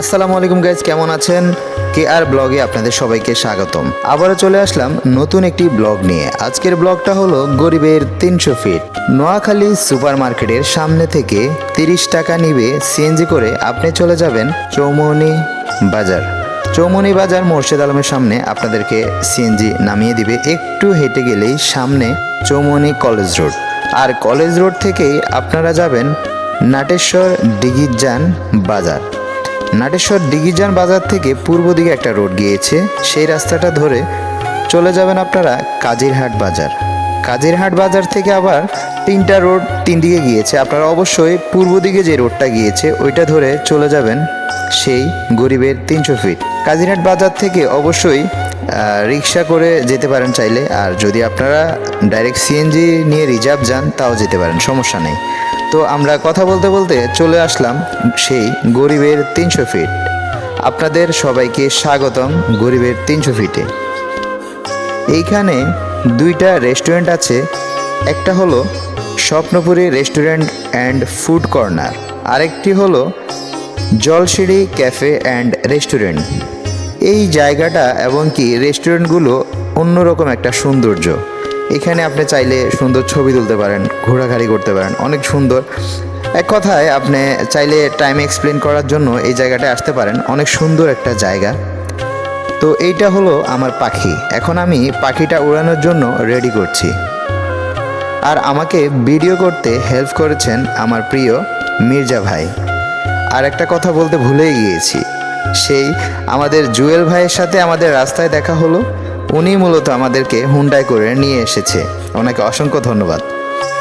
আসসালামু আলাইকুম গাইজ কেমন আছেন? কে আর ব্লগে আপনাদের সবাইকে স্বাগতম। আবারও চলে আসলাম নতুন একটি ব্লগ নিয়ে। আজকের ব্লগটা হলো গরিবের তিনশো ফিট নোয়াখালী সুপার মার্কেটের সামনে থেকে তিরিশ টাকা নিবে সিএনজি করে আপনি চলে যাবেন চৌমনি বাজার। চৌমনি বাজার মোর্শেদ আলমের সামনে আপনাদেরকে সিএনজি নামিয়ে দিবে। একটু হেঁটে গেলেই সামনে চৌমনি কলেজ রোড। আর কলেজ রোড থেকেই আপনারা যাবেন নাটেশ্বর ডিগিজান বাজার। নাটেশ্বর ডিগিজান বাজার থেকে পূর্ব দিকে একটা রোড গিয়েছে। সেই রাস্তাটা ধরে চলে যাবেন আপনারা কাজিরহাট বাজার। কাজিরহাট বাজার থেকে আবার তিনটা রোড তিন দিকে গিয়েছে। আপনারা অবশ্যই পূর্ব দিকে যে রোডটা গিয়েছে, ওইটা ধরে চলে যাবেন সেই গরিবের তিনশো ফিট কাজিরহাট বাজার থেকে অবশ্যই রিক্সা করে যেতে পারেন চাইলে। আর যদি আপনারা ডাইরেক্ট সিএনজি নিয়ে রিজার্ভ যান, তাও যেতে পারেন, সমস্যা নেই। তো আমরা কথা বলতে বলতে চলে আসলাম সেই গরিবের তিনশো ফিট আপনাদের সবাইকে স্বাগতম গরিবের তিনশো ফিটে এইখানে দুইটা রেস্টুরেন্ট আছে। একটা হলো Swapnapuri restaurant and food corner আরেকটি হলো জলসিঁড়ি ক্যাফে অ্যান্ড রেস্টুরেন্ট এই জায়গাটা এবং কি রেস্টুরেন্টগুলো অন্যরকম একটা সৌন্দর্য। এখানে আপনি চাইলে সুন্দর ছবি তুলতে পারেন, ঘোরাঘুরি করতে পারেন, অনেক সুন্দর। এক কথায় আপনি চাইলে টাইম এক্সপ্লেন করার জন্য এই জায়গাটায় আসতে পারেন, অনেক সুন্দর একটা জায়গা। তো এইটা হলো আমার পাখি। এখন আমি পাখিটা উড়ানোর জন্য রেডি করছি। আর আমাকে ভিডিও করতে হেল্প করেছেন আমার প্রিয় মির্জা ভাই। আর একটা কথা বলতে ভুলেই গিয়েছি। সেই আমাদের জুয়েল ভাইয়ের সাথে আমাদের রাস্তায় দেখা হলো। উনি মূলত আমাদেরকে হুন্ডাই করে নিয়ে এসেছে। ওনাকে অসংখ্য ধন্যবাদ।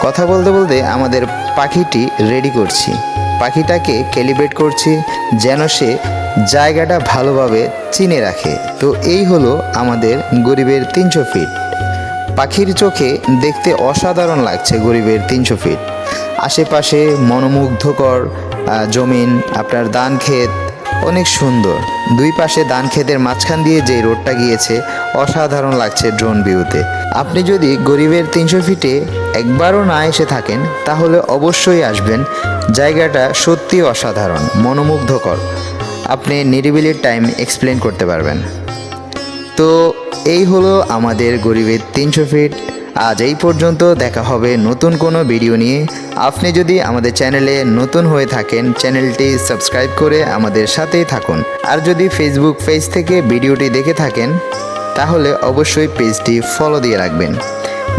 কথা বলতে বলতে আমাদের পাখিটি রেডি করছি। পাখিটাকে ক্যালিব্রেট করছি যেন সে জায়গাটা ভালোভাবে চিনে রাখে। তো এই হলো আমাদের গরিবের তিনশো ফিট পাখির চোখে দেখতে অসাধারণ লাগছে গরিবের তিনশো ফিট আশেপাশে মনোমুগ্ধকর জমিন, আপনার ধান ক্ষেত অনেক সুন্দর। দুই পাশে ধান ক্ষেতের মাঝখান দিয়ে যে রোডটা গিয়েছে, অসাধারণ লাগছে ড্রোন ভিউতে আপনি যদি গরিবের তিনশো ফিটে একবারও না এসে থাকেন, তাহলে অবশ্যই আসবেন। জায়গাটা সত্যি অসাধারণ, মনোমুগ্ধকর। আপনি নিরিবিলির টাইম এক্সপ্লেন করতে পারবেন। তো এই হলো আমাদের গরিবের তিনশো ফিট আজ এই পর্যন্ত দেখা হবে নতুন কোনো ভিডিও নিয়ে। আপনি যদি আমাদের চ্যানেলে নতুন হয়ে থাকেন, চ্যানেলটি সাবস্ক্রাইব করে আমাদের সাথেই থাকুন। আর যদি ফেসবুক পেজ থেকে ভিডিওটি দেখে থাকেন, তাহলে অবশ্যই পেজটি ফলো দিয়ে রাখবেন।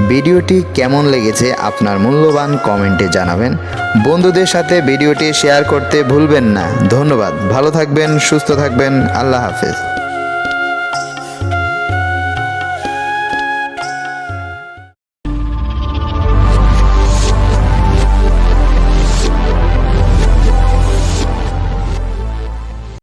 ভিডিওটি কেমন লেগেছে আপনার মূল্যবান কমেন্টে জানাবেন। বন্ধুদের সাথে ভিডিওটি শেয়ার করতে ভুলবেন না। ধন্যবাদ। ভালো থাকবেন, সুস্থ থাকবেন। আল্লাহ হাফেজ।